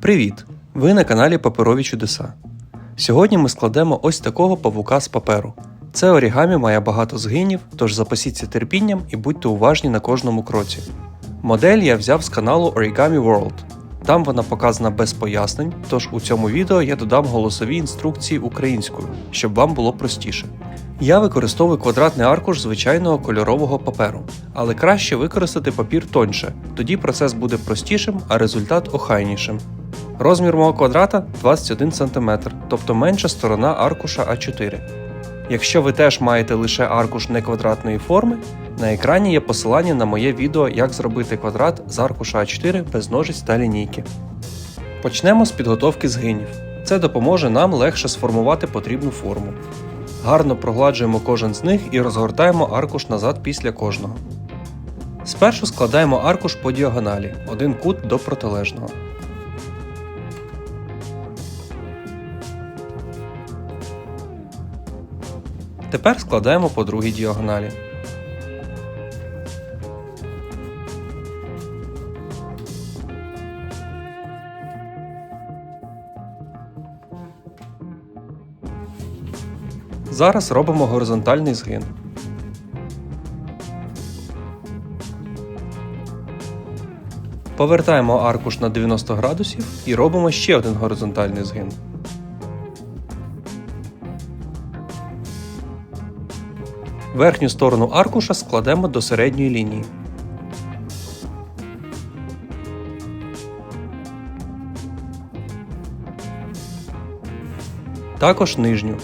Привіт! Ви на каналі Паперові Чудеса. Сьогодні ми складемо ось такого павука з паперу. Це орігамі має багато згинів, тож запасіться терпінням і будьте уважні на кожному кроці. Модель я взяв з каналу Origami World. Там вона показана без пояснень, тож у цьому відео я додам голосові інструкції українською, щоб вам було простіше. Я використовую квадратний аркуш звичайного кольорового паперу, але краще використати папір тоньше, тоді процес буде простішим, а результат охайнішим. Розмір мого квадрата 21 см, тобто менша сторона аркуша А4. Якщо ви теж маєте лише аркуш неквадратної форми, на екрані є посилання на моє відео, як зробити квадрат з аркуша А4 без ножиць та лінійки. Почнемо з підготовки згинів. Це допоможе нам легше сформувати потрібну форму. Гарно прогладжуємо кожен з них і розгортаємо аркуш назад після кожного. Спершу складаємо аркуш по діагоналі, один кут до протилежного. Тепер складаємо по другій діагоналі. Зараз робимо горизонтальний згин. Повертаємо аркуш на 90 градусів і робимо ще один горизонтальний згин. Верхню сторону аркуша складемо до середньої лінії. Також нижню.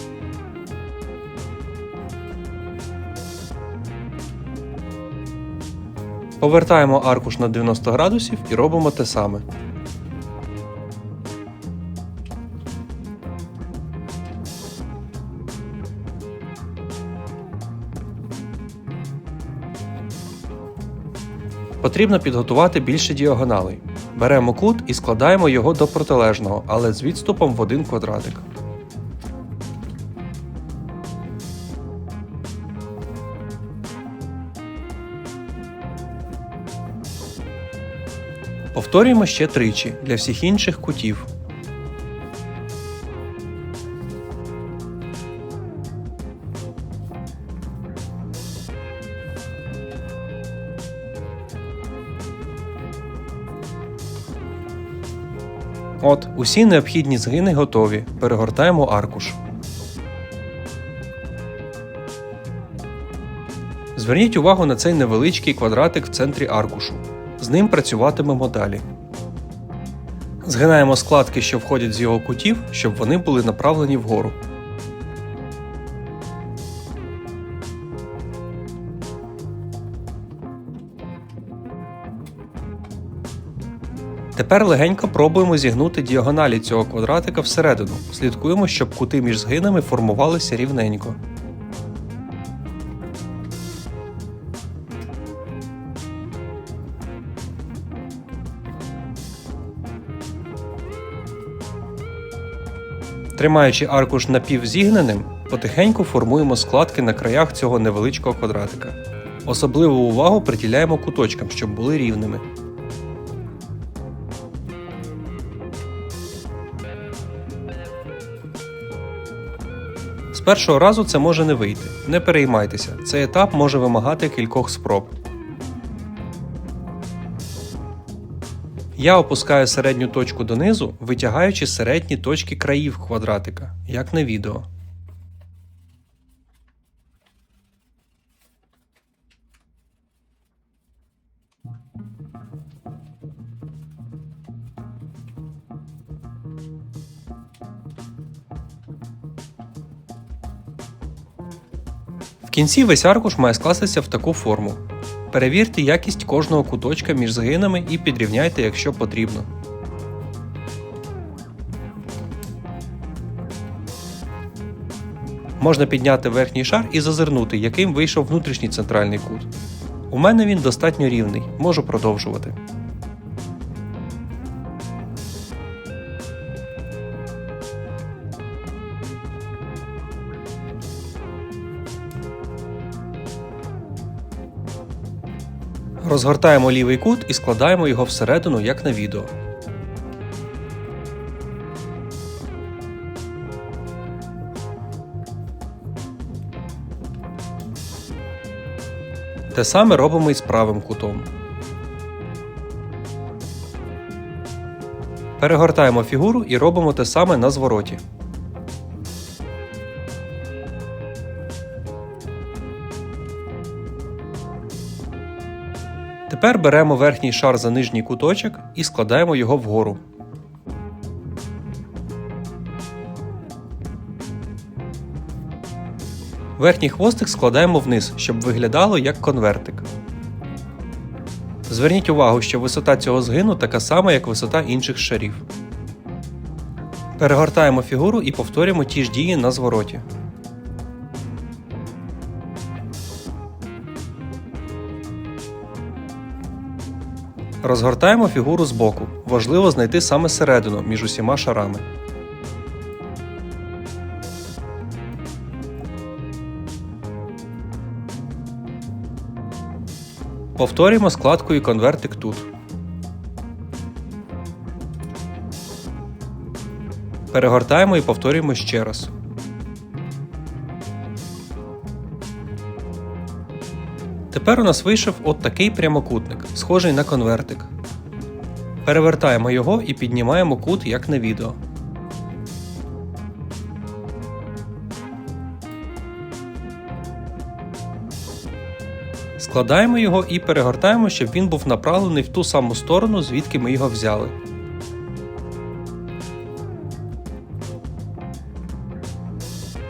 Повертаємо аркуш на 90 градусів і робимо те саме. Потрібно підготувати більше діагоналей. Беремо кут і складаємо його до протилежного, але з відступом в один квадратик. Повторюємо ще тричі для всіх інших кутів. От, усі необхідні згини готові. Перегортаємо аркуш. Зверніть увагу на цей невеличкий квадратик в центрі аркушу. З ним працюватимемо далі. Згинаємо складки, що входять з його кутів, щоб вони були направлені вгору. Тепер легенько пробуємо зігнути діагоналі цього квадратика всередину. Слідкуємо, щоб кути між згинами формувалися рівненько. Тримаючи аркуш напівзігненим, потихеньку формуємо складки на краях цього невеличкого квадратика. Особливу увагу приділяємо куточкам, щоб були рівними. Першого разу це може не вийти. Не переймайтеся, цей етап може вимагати кількох спроб. Я опускаю середню точку донизу, витягаючи середні точки країв квадратика, як на відео. Кінці весь аркуш має скластися в таку форму. Перевірте якість кожного куточка між згинами і підрівняйте, якщо потрібно. Можна підняти верхній шар і зазирнути, яким вийшов внутрішній центральний кут. У мене він достатньо рівний, можу продовжувати. Розгортаємо лівий кут і складаємо його всередину, як на відео. Те саме робимо і з правим кутом. Перегортаємо фігуру і робимо те саме на звороті. Тепер беремо верхній шар за нижній куточок і складаємо його вгору. Верхній хвостик складаємо вниз, щоб виглядало як конвертик. Зверніть увагу, що висота цього згину така сама, як висота інших шарів. Перегортаємо фігуру і повторюємо ті ж дії на звороті. Розгортаємо фігуру збоку. Важливо знайти саме середину між усіма шарами. Повторюємо складку і конвертик тут. Перегортаємо і повторюємо ще раз. Тепер у нас вийшов от такий прямокутник, схожий на конвертик. Перевертаємо його і піднімаємо кут, як на відео. Складаємо його і перегортаємо, щоб він був направлений в ту саму сторону, звідки ми його взяли.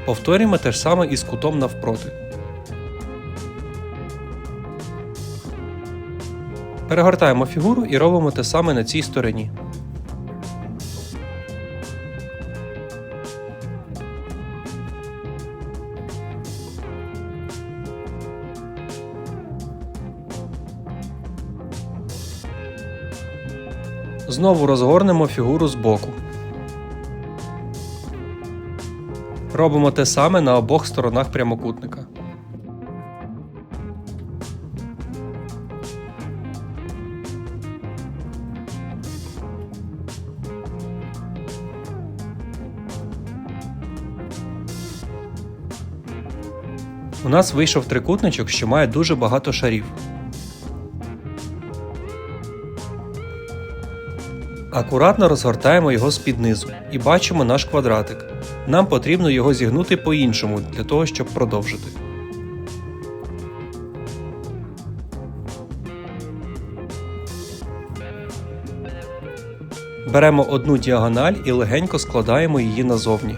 Повторюємо те ж саме із кутом навпроти. Перегортаємо фігуру і робимо те саме на цій стороні. Знову розгорнемо фігуру з боку. Робимо те саме на обох сторонах прямокутника. У нас вийшов трикутничок, що має дуже багато шарів. Акуратно розгортаємо його з-під низу і бачимо наш квадратик. Нам потрібно його зігнути по-іншому для того, щоб продовжити. Беремо одну діагональ і легенько складаємо її назовні.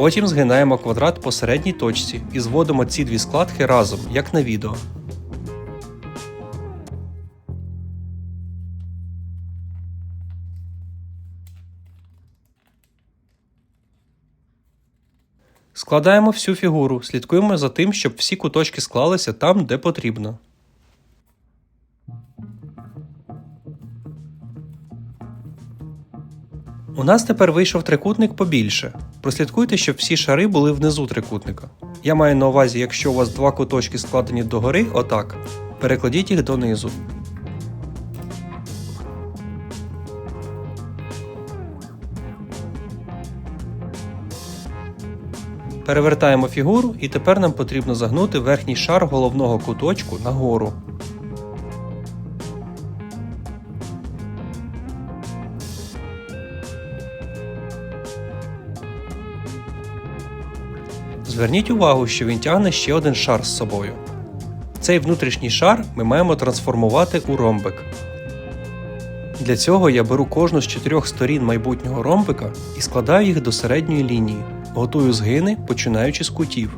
Потім згинаємо квадрат по середній точці і зводимо ці дві складки разом, як на відео. Складаємо всю фігуру, слідкуємо за тим, щоб всі куточки склалися там, де потрібно. У нас тепер вийшов трикутник побільше. Прослідкуйте, щоб всі шари були внизу трикутника. Я маю на увазі, якщо у вас два куточки складені догори, отак, перекладіть їх донизу. Перевертаємо фігуру і тепер нам потрібно загнути верхній шар головного куточку нагору. Зверніть увагу, що він тягне ще один шар з собою. Цей внутрішній шар ми маємо трансформувати у ромбик. Для цього я беру кожну з чотирьох сторін майбутнього ромбика і складаю їх до середньої лінії. Готую згини, починаючи з кутів.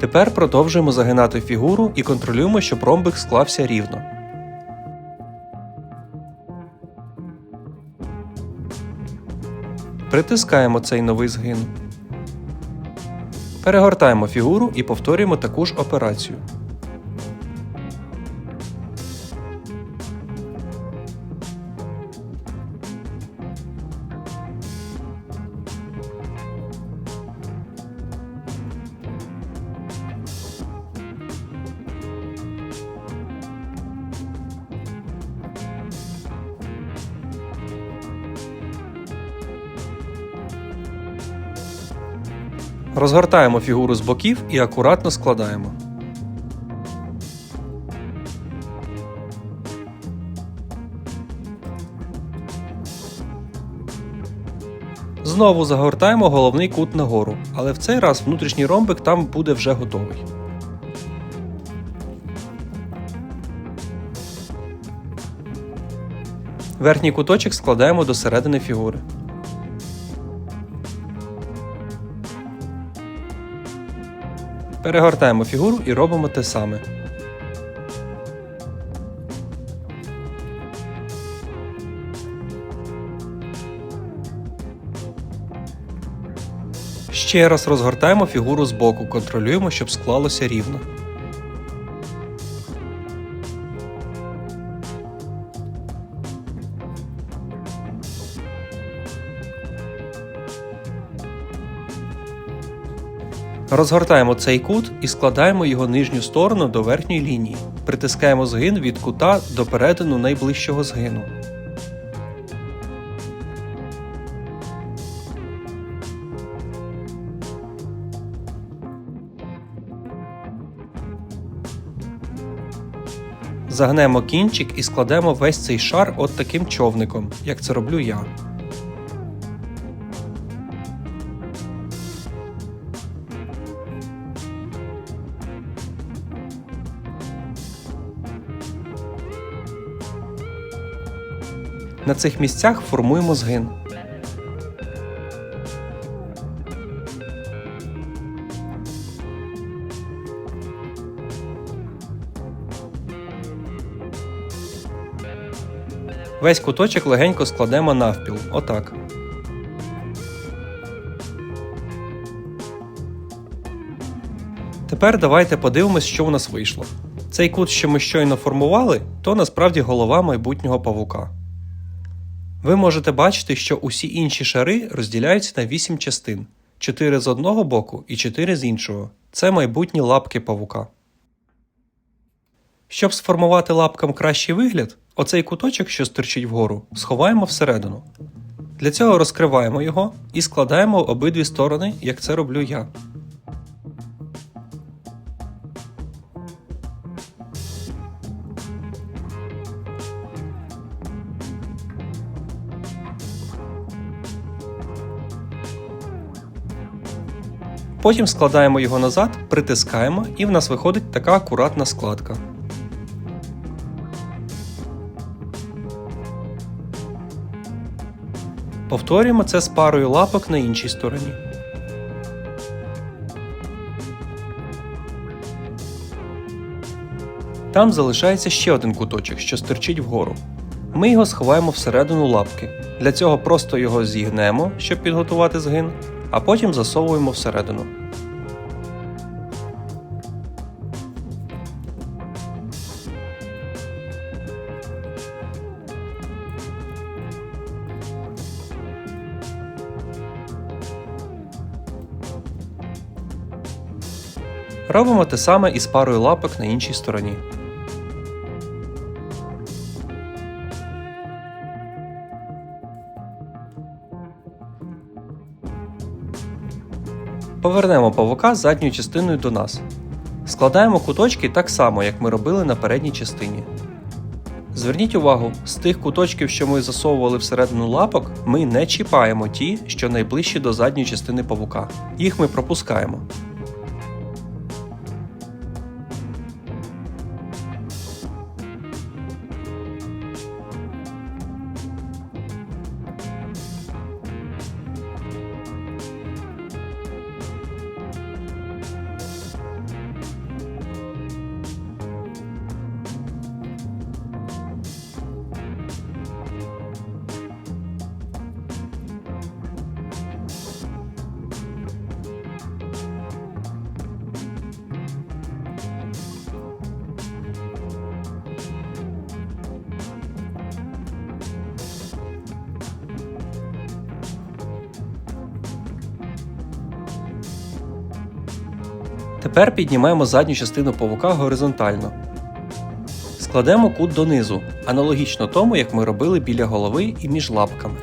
Тепер продовжуємо загинати фігуру і контролюємо, щоб ромбик склався рівно. Притискаємо цей новий згин. Перегортаємо фігуру і повторюємо таку ж операцію. Розгортаємо фігуру з боків і акуратно складаємо. Знову загортаємо головний кут нагору, але в цей раз внутрішній ромбик там буде вже готовий. Верхній куточок складаємо до середини фігури. Перегортаємо фігуру і робимо те саме. Ще раз розгортаємо фігуру з боку, контролюємо, щоб склалося рівно. Розгортаємо цей кут і складаємо його нижню сторону до верхньої лінії. Притискаємо згин від кута до перетину найближчого згину. Загнемо кінчик і складемо весь цей шар от таким човником, як це роблю я. На цих місцях формуємо згин. Весь куточок легенько складемо навпіл. Отак. Тепер давайте подивимось, що у нас вийшло. Цей кут, що ми щойно формували, то насправді голова майбутнього павука. Ви можете бачити, що усі інші шари розділяються на 8 частин: 4 з одного боку і 4 з іншого. Це майбутні лапки павука. Щоб сформувати лапкам кращий вигляд, оцей куточок, що стирчить вгору, сховаємо всередину. Для цього розкриваємо його і складаємо обидві сторони, як це роблю я. Потім складаємо його назад, притискаємо, і в нас виходить така акуратна складка. Повторюємо це з парою лапок на іншій стороні. Там залишається ще один куточок, що стирчить вгору. Ми його сховаємо всередину лапки. Для цього просто його зігнемо, щоб підготувати згин, а потім засовуємо всередину. Робимо те саме із парою лапок на іншій стороні. Повернемо павука задньою частиною до нас. Складаємо куточки так само, як ми робили на передній частині. Зверніть увагу, з тих куточків, що ми засовували всередину лапок, ми не чіпаємо ті, що найближчі до задньої частини павука. Їх ми пропускаємо. Тепер піднімаємо задню частину павука горизонтально. Складемо кут донизу, аналогічно тому, як ми робили біля голови і між лапками.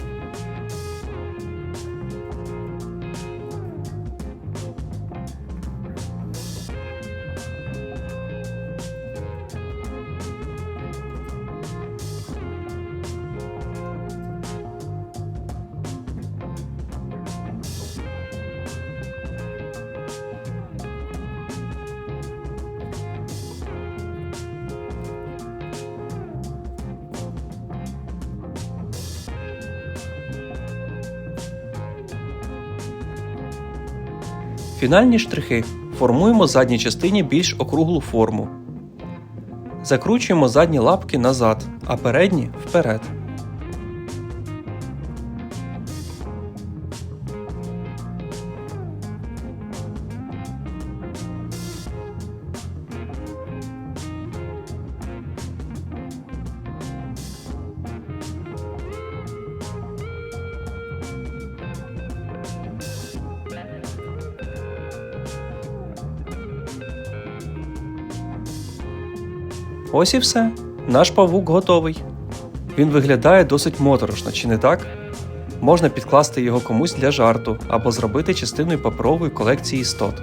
Фінальні штрихи. Формуємо задній частині більш округлу форму. Закручуємо задні лапки назад, а передні вперед. Ось і все. Наш павук готовий. Він виглядає досить моторошно, чи не так? Можна підкласти його комусь для жарту або зробити частиною паперової колекції істот.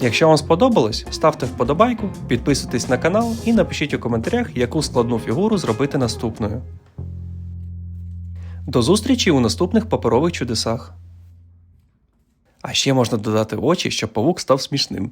Якщо вам сподобалось, ставте вподобайку, підписуйтесь на канал і напишіть у коментарях, яку складну фігуру зробити наступною. До зустрічі у наступних паперових чудесах. А ще можна додати очі, щоб павук став смішним.